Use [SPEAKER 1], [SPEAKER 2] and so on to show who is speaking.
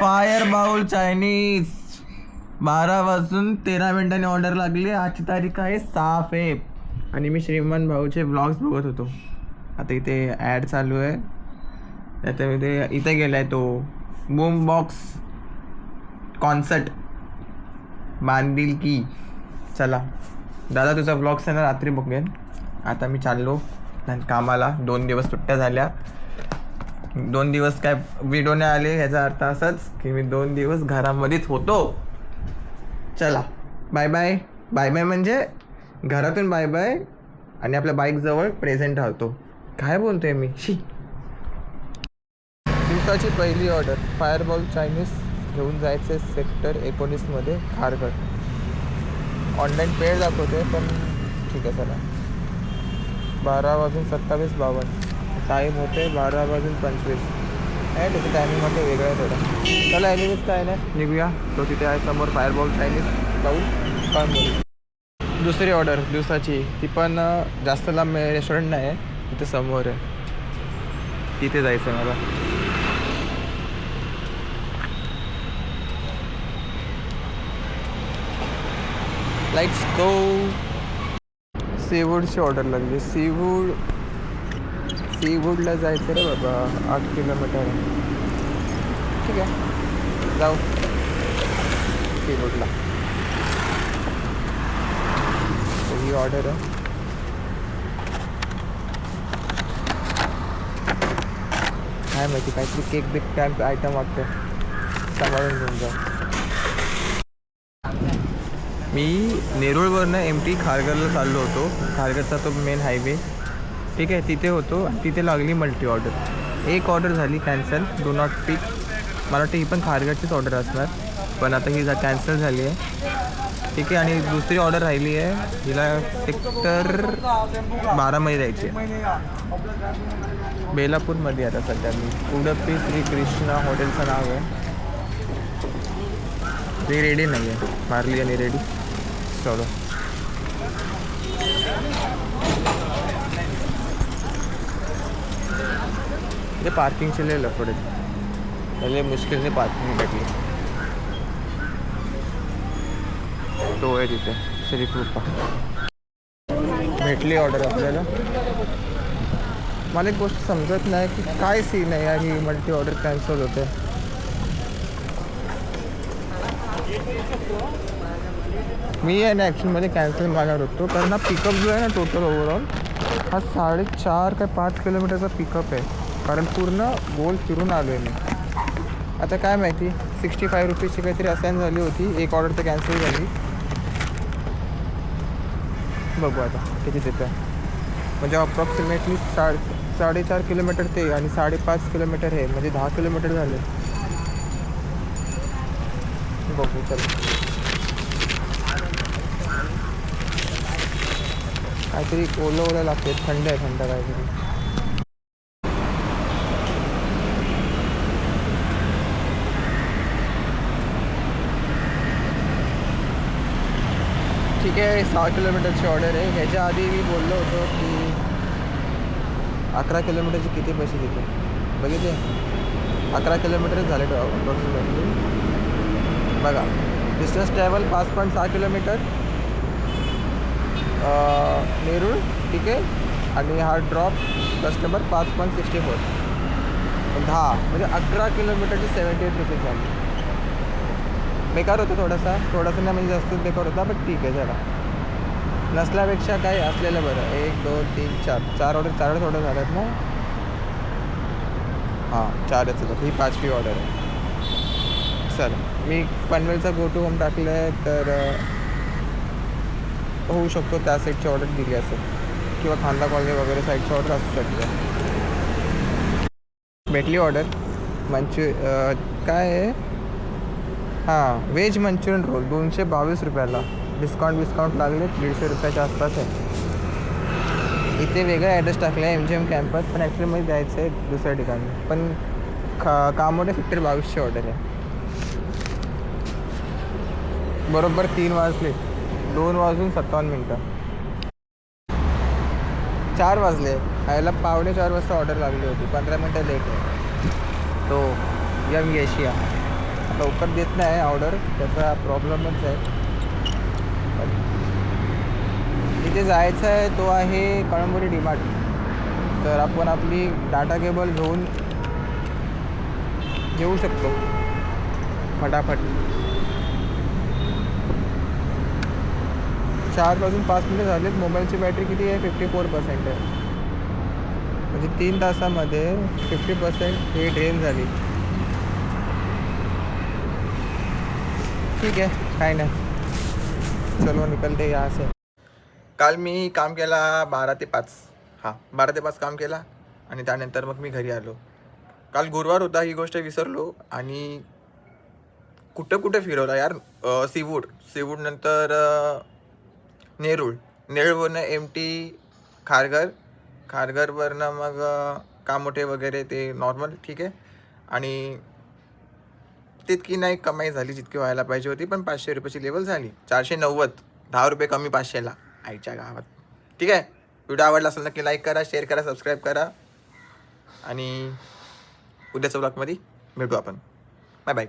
[SPEAKER 1] Fire bowl Chinese. बारा वाजून तेरा मिनिटांनी ऑर्डर लागली. आजची तारीख आहे सहा फेब आणि मी श्रीमान भाऊचे ब्लॉग्स बघत होतो. आता इथे ॲड चालू आहे. त्याच्यामध्ये इथे गेला गेलाय तो. बूम बॉक्स कॉन्सर्ट बांधील की. चला. दादा तुझा ब्लॉग्स आहे ना रात्री बघेन. आता मी चाललो. आणि कामाला दोन दिवस सुट्ट्या झाल्या. दोन दिवस काय व्हिडिओ नाही आले ह्याचा अर्थ असाच की मी दोन दिवस घरामध्येच होतो. चला बाय बाय बाय बाय म्हणजे घरातून बाय बाय आणि आपल्या बाईकजवळ प्रेझेंट राहतो. काय बोलतोय मी? शी. दिवसाची पहिली ऑर्डर फायरबॉल चायनीज घेऊन जायचे सेक्टर एकोणीसमध्ये खारघर. ऑनलाईन पेड दाखवते पण ठीक आहे चला. बारा वाजून सत्तावीस बावन्न. टाईम होते बारा वाजून पंचवीस. आहे त्याचं टायमिंगमध्ये वेगळं आहे थोडं. चला एनिमीज काय नाही. निघूया. तो तिथे आहे समोर फायरबॉल चायनीज जाऊन पण बोलू दुसरी ऑर्डर दिवसाची. ती पण जास्त लांब रेस्टॉरंट नाही आहे. तिथे समोर आहे. तिथे जायचं आहे मला. लाईट्स गो सीवूडची ऑर्डर लागली. सीवूड सीवूडला जायचं रे बाबा आठ किलोमीटर. ठीक आहे. जाऊ. सीवूडला ही ऑर्डर आहे. काय माहिती काहीतरी केक बिक टाईम आयटम वाटतं सांभाळून घेऊन जाऊ. मी नेरूळवरनं एम टी खारघरला चाललो होतो. खारघरचा तो मेन हायवे ठीक आहे तिथे होतो. आणि तिथे लागली मल्टी ऑर्डर एक ऑर्डर झाली कॅन्सल डो नॉट पिक मला वाटतं ही पण खारगडचीच ऑर्डर असणार. पण आता ही जा कॅन्सल झाली आहे. ठीक आहे आणि दुसरी ऑर्डर राहिली आहे. हिला सेक्टर बारामध्ये जायची आहे. बेलापूरमध्ये आता सध्या मी. उडपी श्री कृष्णा हॉटेलचं नाव आहे. ती रेडी नाही आहे मारली आणि रेडी चलो. ते पार्किंगचे लय लफडे मुश्किल मुश्किलने पार्किंग भेटली. तो आहे तिथे श्री कृपा भेटली ऑर्डर आपल्याला. मला एक गोष्ट समजत नाही की काय सीन आहे यार ही मल्टी ऑर्डर कॅन्सल होते मी आहे ना ॲक्च्युअलमध्ये कॅन्सल मागणार होतो कारण हा पिकअप जो आहे ना टोटल ओव्हरऑल हा साडेचार काय पाच किलोमीटरचा पिकअप आहे. कारण पूर्ण गोल फिरून आलो आहे मी. आता काय माहिती सिक्स्टी फाय रुपीजची काहीतरी असाईन झाली होती एक ऑर्डर तर कॅन्सल झाली. बघू आता किती देतं म्हणजे अप्रॉक्सिमेटली साडे साडेचार किलोमीटर ते आणि साडेपाच किलोमीटर हे म्हणजे दहा किलोमीटर झाले. बघू चल. काहीतरी ओलं ओलं लागते थंड आहे थंड काहीतरी. आहे सहा किलोमीटरची ऑर्डर आहे. ह्याच्या आधी मी बोललो होतो की अकरा किलोमीटरचे किती पैसे देतो? बघितले? अकरा किलोमीटरच झाले अप्रॉक्सिमेटली बघा डिस्टन्स ट्रॅव्हल पाच पॉईंट सहा किलोमीटर. नेरूळ ठीक आहे? आणि हा ड्रॉप कस्टमर पाच पॉईंट सिक्स्टी फोर दहा म्हणजे अकरा किलोमीटरचे सेवन्टी एट रुपीज झाले. बेकार होतं थोडासा. थोडासा नाही म्हणजे जास्तच बेकार होता बट ठीक आहे जरा नसल्यापेक्षा काय असलेलं बरं. एक दोन तीन चार. चार ऑर्डर चार ऑर्डर झाल्यात ना? हां चारच होतात ही पाचवी ऑर्डर आहे. चल. मी पनवेलचा गो टू होम टाकलं आहे तर होऊ शकतो त्या साईडची ऑर्डर दिली असेल. किंवा खांदा कॉलनी वगैरे साईडची ऑर्डर असू शकते. भेटली ऑर्डर मंचु काय आहे? हां व्हेज मंचुरियन रोल दोनशे बावीस रुपयाला. डिस्काउंट बिस्काउंट लागले दीडशे रुपयाच्या आसपास आहे. इथे वेगळा ॲड्रेस टाकला आहे एम जी एम कॅम्पस पण ॲक्च्युली मध्ये जायचं आहे दुसऱ्या ठिकाणी. पण खा कामोडे सेक्टर बावीसची ऑर्डर आहे. बरोबर तीन वाजले. दोन वाजून सत्तावन्न मिनटं. चार वाजले. यायला पावणे चार वाजता ऑर्डर लागली होती. पंधरा मिनटं लेट आहे. तो यम एशिया लवकर देत नाही ऑर्डर त्याचा प्रॉब्लेमच आहे. तिथे जायचं आहे तो आहे कळंबोली डिमार्ट. तर आपण आपली डाटा केबल घेऊन घेऊ शकतो. फटाफट. चार वाजून पाच मिनिटं झालेत. मोबाईलची बॅटरी किती आहे? फिफ्टी फोर पर्सेंट आहे. म्हणजे तीन तासामध्ये फिफ्टी पर्सेंट ही ड्रेन झाली. ठीक आहे काय नाही. चलो निकलते या से. काल मी काम केला बारा ते पाच. हां बारा ते पाच काम केला आणि त्यानंतर मग मी घरी आलो. काल गुरुवार होता ही गोष्ट विसरलो आणि कुठं कुठं फिरवला यार सीवूड. सीवूड नंतर नेरूळ. नेरूळवरनं एम टी खारघर. खारघरवरनं मग कामोठे वगैरे ते नॉर्मल ठीक आहे. आणि तितकी नाही कमाई झाली जितकी व्हायला पाहिजे होती पण पाचशे रुपयाची लेवल झाली. चारशे नव्वद दहा रुपये कमी पाचशेला आईच्या गावात. ठीक आहे? व्हिडिओ आवडला असेल नक्की लाईक करा शेअर करा सबस्क्राईब करा. आणि उद्याच्या ब्लॉगमध्ये भेटू आपण. Bye bye